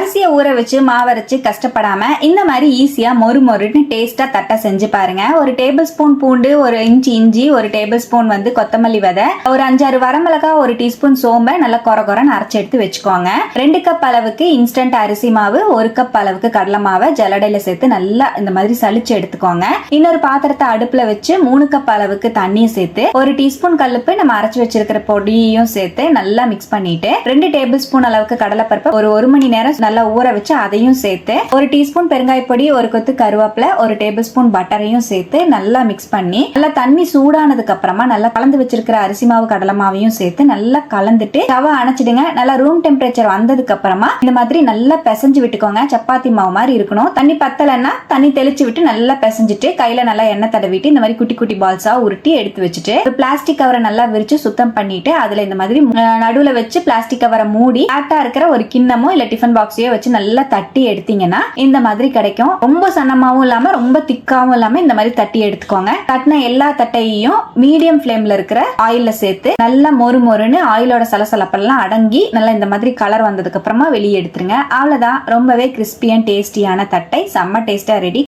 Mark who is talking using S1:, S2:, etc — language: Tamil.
S1: அரிசியை ஊற வச்சு மாவரைச்சு கஷ்டப்படாம இந்த மாதிரி ஈஸியா மொறு மொறுன்னு டேஸ்டா தட்டை செஞ்சு பாருங்க. ஒரு டேபிள் ஸ்பூன் பூண்டு ஒரு இன்ச் இஞ்சி ஒரு டேபிள் ஸ்பூன் வந்து கொத்தமல்லி விதை ஒரு அஞ்சாறு வரமிளகா ஒரு டீஸ்பூன் சோம்பை நல்லா கொர கொரன்னு அரைச்சி எடுத்து வச்சுக்கோங்க. ரெண்டு கப் அளவுக்கு இன்ஸ்டன்ட் அரிசி மாவு ஒரு கப் அளவுக்கு கடலை மாவை ஜலடையில சேர்த்து நல்லா இந்த மாதிரி சளிச்சு எடுத்துக்கோங்க. இன்னொரு பாத்திரத்தை அடுப்புல வச்சு மூணு கப் அளவுக்கு தண்ணியை சேர்த்து ஒரு டீஸ்பூன் கல்லுப்பு நம்ம அரைச்சு வச்சிருக்கிற பொடியும் சேர்த்து நல்லா மிக்ஸ் பண்ணிட்டு ரெண்டு டேபிள் ஸ்பூன் அளவுக்கு கடலைப்பருப்பு ஒரு ஒரு மணி நேரம் நல்லா ஊற வச்சு அதையும் சேர்த்து ஒரு டீஸ்பூன் பெருங்காய பொடி ஒரு கொத்து கருவேப்பிலை ஒரு டேபிள் ஸ்பூன் பட்டரையும் சேர்த்து நல்லா மிக்ஸ் பண்ணி நல்லா தண்ணி சூடானதுக்கு அப்புறமா நல்லா கலந்து வச்சிருக்கிற அரிசி மாவு கடலை மாவையும் சேர்த்து நல்லா கலந்துட்டு தவ அணைச்சிடுங்க. நல்லா ரூம் டெம்பரேச்சர் வந்ததுக்கு அப்புறமா இந்த மாதிரி நல்லா பிசைஞ்சு விட்டுக்கோங்க. சப்பாத்தி மாவு மாதிரி இருக்கணும். தண்ணி பத்தலைன்னா தண்ணி தெளிச்சு விட்டு நல்லா பிசைஞ்சிட்டு கையில நல்லா எண்ணெய் தடவிட்டு இந்த மாதிரி குட்டி குட்டி பால்ஸா உருட்டி எடுத்து வச்சுட்டு ஒரு பிளாஸ்டிக் கவரை நல்லா விரிச்சு சுத்தம் பண்ணிட்டு அதுல இந்த மாதிரி நடுவுல வச்சு பிளாஸ்டிக் கவரை மூடி ஆட்டா இருக்கிற ஒரு கிண்ணமோ இல்ல டிஃபன் பாக்ஸையோ வச்சு நல்லா தட்டி எடுத்தீங்கன்னா இந்த மாதிரி கிடைக்கும். ரொம்ப சன்னமாவும் இல்லாம ரொம்ப திக்காவும் இல்லாம இந்த மாதிரி தட்டி எடுத்துக்கோங்க. தட்டின எல்லா தட்டையையும் மீடியம் ஃப்ளேம்ல இருக்கிற ஆயில சேர்த்து நல்லா மொறு மொறுன்னு ஆயிலோட சலசலப்பெல்லாம் அடங்கி நல்லா இந்த மாதிரி கலர் வந்ததுக்கு அப்புறமா வெளியே எடுத்துருங்க. அவ்வளவுதான். ரொம்பவே கிறிஸ்பி அண்ட் டேஸ்டியான தட்டை. செம்ம டேஸ்டா ரெடி